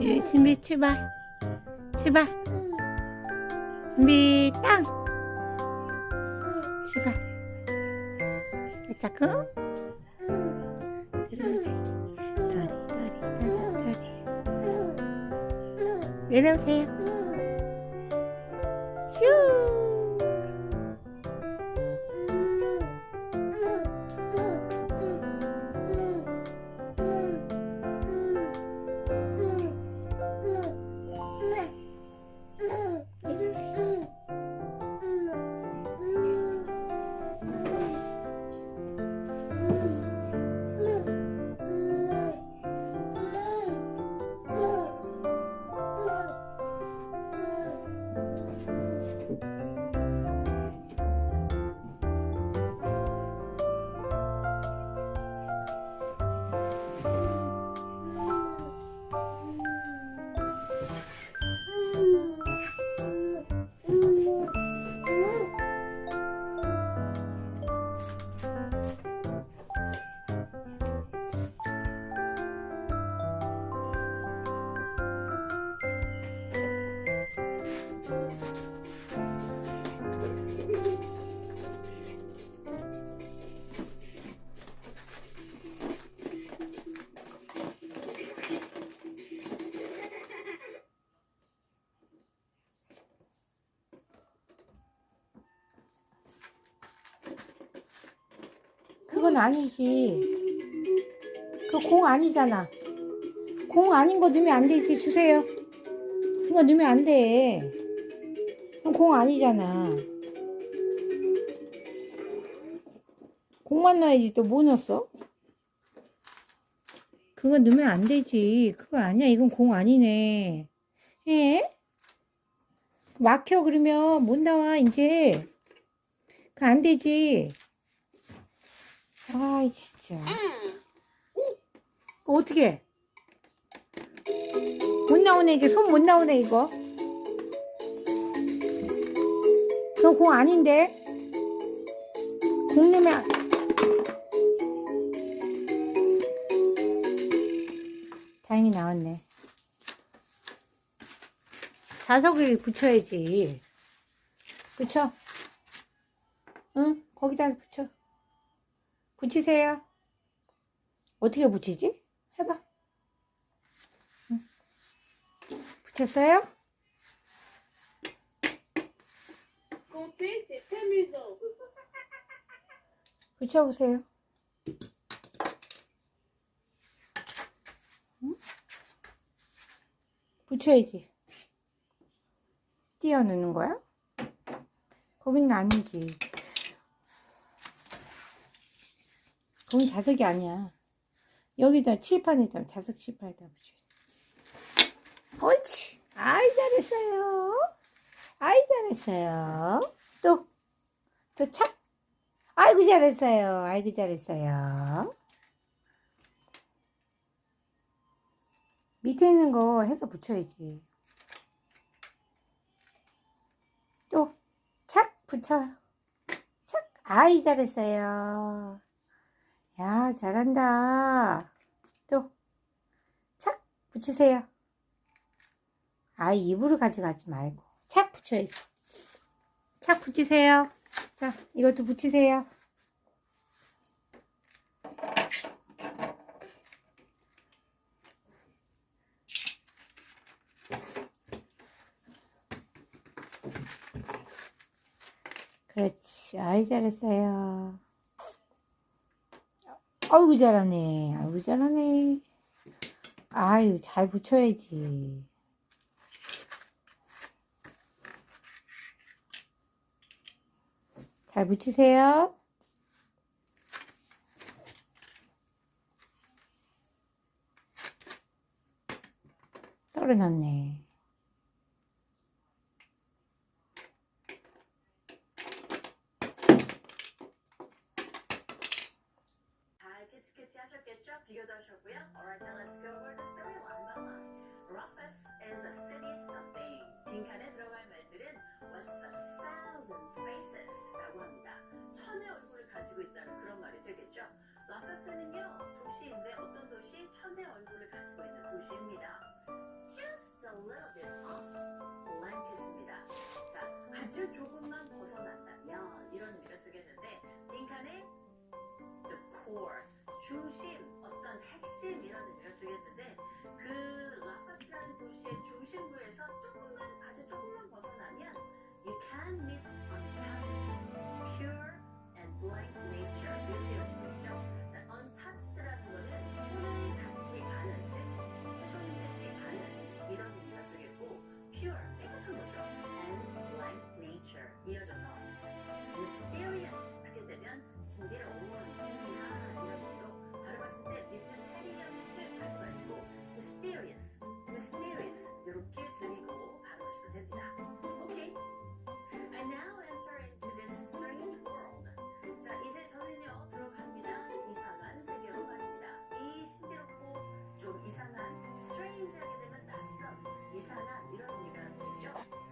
예, 준비 출발. 출발. 준비 땅. 출발. 자꾸. 내려오세요. 슈. 그건 아니지. 그 공 아니잖아. 공 아닌 거 넣으면 안 되지. 주세요. 그거 넣으면 안 돼. 공 아니잖아. 공만 넣어야지 또 뭐 넣었어? 그거 넣으면 안 되지. 그거 아니야. 이건 공 아니네. 에? 막혀 그러면 못 나와 이제. 그 안 되지. 아이 진짜. 그 어떻게? 못 나오네 이게 손 못 나오네 이거. 그거 공 아닌데? 공 넣으면 안- 다행히 나왔네. 자석을 붙여야지. 붙여. 응, 거기다 붙여. 붙이세요. 어떻게 붙이지? 해봐. 응. 붙였어요? 붙여보세요. 응? 붙여야지. 띄어 넣는 거야? 거긴 아니지. 거긴 자석이 아니야. 여기다 칠판에다 자석 칠판에다 붙여. 옳지. 아이 잘했어요. 아이 잘했어요. 또, 또 착. 아이고 잘했어요. 아이고 잘했어요. 밑에 있는 거 해서 붙여야지. 또, 착 붙여요. 착. 아이 잘했어요. 야, 잘한다. 또, 착 붙이세요. 아이 입으로 가져가지 말고 착 붙여야지. 착 붙이세요. 자, 이것도 붙이세요. 그렇지. 아이, 잘했어요. 아이고, 잘하네. 아이고, 잘하네. 아유, 잘 붙여야지. 잘 붙이세요. 떨어졌네. 잘 캐치캐치 하셨겠죠? 비교도 하셨고요. Alright, now let's go over the story line by line. Rufus is a city something. 빈칸에 들어갈 말들은 with a thousand faces 라고 합니다. 천의 얼굴을 가지고 있다는 그런 말이 되겠죠. 라파스는요, 도시인데 어떤 도시? 천의 얼굴을 가지고 있는 도시입니다. just a little bit off blank했습니다. 자, 아주 조금만 벗어난 중심, 어떤 핵심이라는 정했는데 그 라파스라는 도시의 중심부에서 조금만 아주 조금만 벗어나면 you can meet untouched, pure and blank nature 이렇게 여시고 있죠. 자, untouched라는 거는 손을 닿지 않은, 즉 훼손되지 않은 이런 의미가 되겠고 pure 깨끗한 거죠. and blank nature 이어져서 mysterious 하게 되면 신비로운 사나 이런 의미가 되죠.